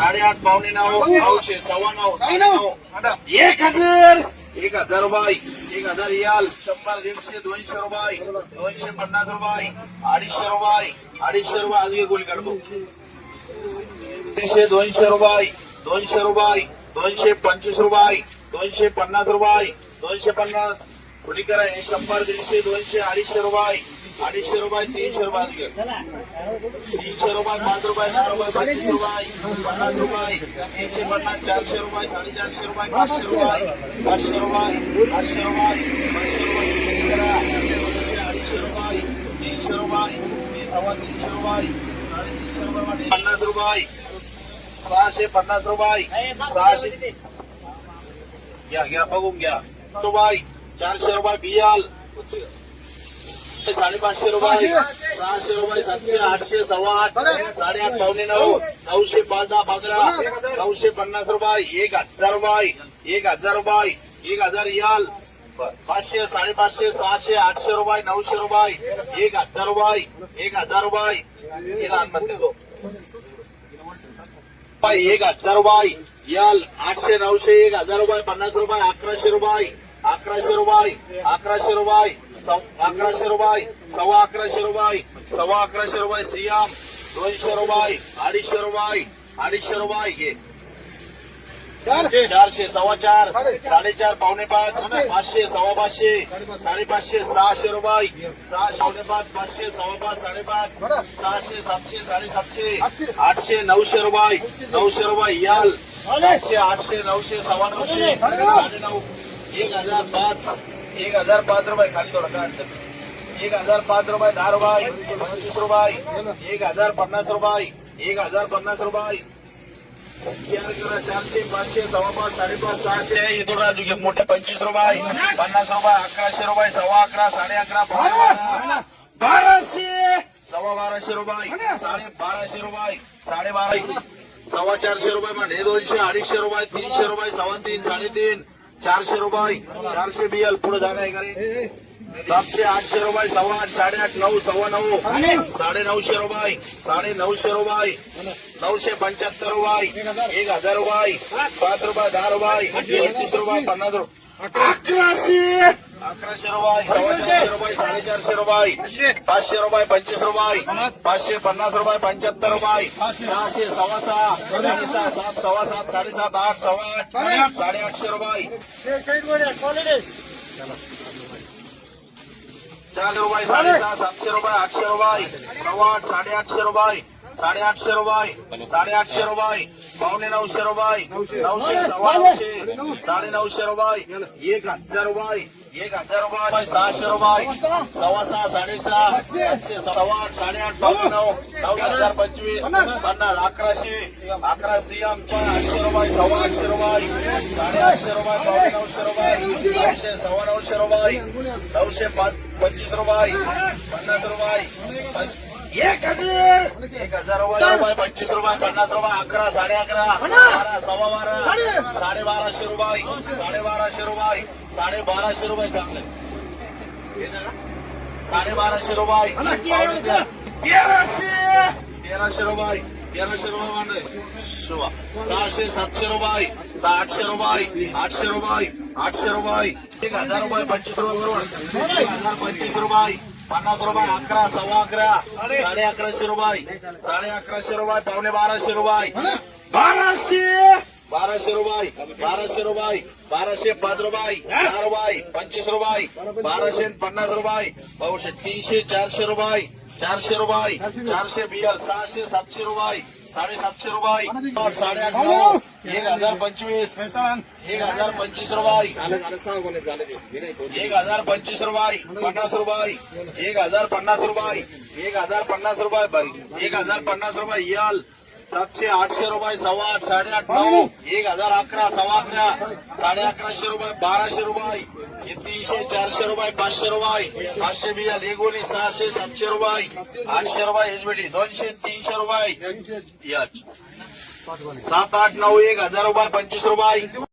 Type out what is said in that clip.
साडेआठ पावणे नऊ नऊशे सव्वा नऊ नऊ. एक हजार. एक हजार रुपये. एक हजार याल शंभर दीडशे दोनशे रुपये. दोनशे पन्नास रुपये. अडीचशे रुपये. अडीचशे रुपये अजून गोळी काढतो. तीनशे दोनशे रुपये. दोनशे रुपये. दोनशे पंचवीस रुपये. दोनशे पन्नास रुपये. दोनशे पन्नास. कुठे करा. हे शंभर दीडशे दोनशे अडीचशे रुपये. अडीचशे रुपये, तीनशे रुपये. तीनशे रुपये, पाच रुपये, दहा रुपये पंचवीस रुपये, पन्नास रुपये तीनशे पन्नास, चारशे रुपये, साडेचारशे रुपये, पाचशे रुपये पाचशे रुपये पाचशे रुपये पाचशे रुपये. अडीचशे रुपये, तीनशे रुपये, सव्वा तीनशे रुपये, साडेतीनशे रुपये पन्नास रुपये, सहाशे पन्नास रुपये, सहाशे घ्या घ्या, बघून घ्या रुपये चारशे रुपये बियाल साडेपाचशे रुपये. सहाशे रुपये सातशे आठशे सव्वा आठ. साडेआठ पावणे नऊ. नऊशे पाच दहा पंधरा. नऊशे पन्नास रुपये एक हजार रुपये एक हजार रुपये एक हजार याल पाचशे साडेपाचशे सहाशे आठशे रुपये नऊशे रुपये एक हजार रुपये एक हजार रुपये. हे लहान म्हणते तो. एक हजार रुपये याल आठशे नऊशे एक हजार रुपये पन्नास रुपये अकराशे रुपये अकराशे रुपये अकराशे रुपये. अकराशे रुपये सव्वा अकराशे रुपये सव्वा अकराशे रुपये सियाम दोनशे रुपये अडीचशे रुपये अडीचशे रुपये घे. चारशे. सव्वा चार साडेचार पावणे पाच पाचशे सव्वा पाचशे साडेपाचशे. सहाशे रुपये सहाशे पावणे पाच पाचशे सव्वा पाच साडेपाच सहाशे सातशे साडेसातशे आठशे. नऊशे रुपये नऊशे रुपये याल. आठशे आठशे नऊशे सव्वा नऊशे साडे नऊ. एक हजार पाच. एक हजार पाच रुपये खाली थोडं काय अडचण एक हजार पाच रुपये दहा रुपये पंचवीस रुपये एक हजार पन्नास रुपये एक हजार पन्नास रुपये. चारशे पाचशे सव्वा पाच साडेपाच सहाशे येतो राजू घे मोठे पंचवीस रुपये पन्नास रुपये अकराशे रुपये सव्वा अकरा साडे अकरा बारा बाराशे सव्वा बाराशे रुपये साडे बाराशे रुपये साडे बारा सव्वा चारशे रुपये म्हणजे दोनशे अडीचशे रुपये तीनशे रुपये सव्वा तीन साडेतीन. चारशे रुपये चारशे बियल पुढे जागा आहे का रे? सातशे आठशे रुपये सव्वा आठ साडेआठ नऊ सव्वा नऊ. साडे नऊशे रुपये साडे नऊशे रुपये नऊशे पंच्याहत्तर रुपये एक हजार रुपये पाच रुपये दहा रुपये पंचवीस रुपये पन्नास रुपये. अकराशे अकराशे रुपये सव्वा चारशे रुपये साडेचारशे रुपये पाचशे रुपये पंचवीस रुपये पाचशे पन्नास रुपये पंच्याहत्तर रुपये सहाशे सव्वा सहा सात सव्वा सात साडेसात आठ सव्वा आठ साडेआठशे रुपये. चार रुपये साडेसहा सातशे रुपये आठशे रुपये सव्वा आठ साडेआठशे रुपये साडेआठशे रुपये साडेआठशे रुपये पावणे नऊशे रुपये नऊशे. सव्वा नऊशे साडे नऊशे रुपये एक हजार रुपये एक हजार रुपये सहाशे रुपये सव्वा सहा. साडेसहा आठशे सव्वा आठ साडेआठ पावणे नऊ नऊ हजार पंचवीस पन्नास. अकराशे अकरा सिएमच्या आठशे रुपये सव्वा आठशे रुपये साडेआठशे रुपये पावणे नऊशे रुपये नऊशे सव्वा नऊशे रुपये नऊशे पाच पंचवीस रुपये पन्नास रुपये एक हजार. एक हजार रुपये पंचवीस रुपये पन्नास रुपये अकरा साडे अकरा बारा सव्वा बारा साडे. बाराशे रुपये साडे बाराशे रुपये साडे बाराशे रुपये. चांगले? साडे बाराशे रुपये. तेराशे. तेराशे रुपये तेराशे रुपये मांडे. शिवा. सहाशे सातशे रुपये आठशे रुपये आठशे रुपये आठशे रुपये. एक हजार रुपये पंचवीस रुपये बरोबर एक हजार पंचवीस रुपये. पन्नास रुपये अकरा सव्वा अकरा साडे अकराशे रुपये साडे अकराशे रुपये पावणे बाराशे रुपये. बाराशे? बाराशे रुपये बाराशे रुपये बाराशे पाच रुपये दहा रुपये पंचवीस रुपये बाराशे पन्नास रुपये. पाचशे तीनशे चारशे रुपये चारशे रुपये चारशे बियल सहाशे सातशे रुपये. साडेसातशे रुपये। साडे आठ एक हज़ार पंचवीस एक हज़ार पंचवीस रुपये। एक हज़ार पंचवीस रुपये। पन्नास रुपये। एक हज़ार पन्नास रुपये। एक हज़ार पन्नास रुपये एक हज़ार पन्नास रुपये याल। सातशे आठशे रुपये सव्वा आठ साडेआठ नऊ एक हजार अकरा सव्वा अकरा साडे अकराशे रुपये बाराशे रुपये तीनशे चारशे रुपये पाचशे रुपये पाचशे बियाल एक गोळी सहाशे सातशे रुपये आठशे रुपये एचबीटी दोनशे तीनशे रुपये सात आठ नऊ एक हजार रुपये पंचवीस रुपये.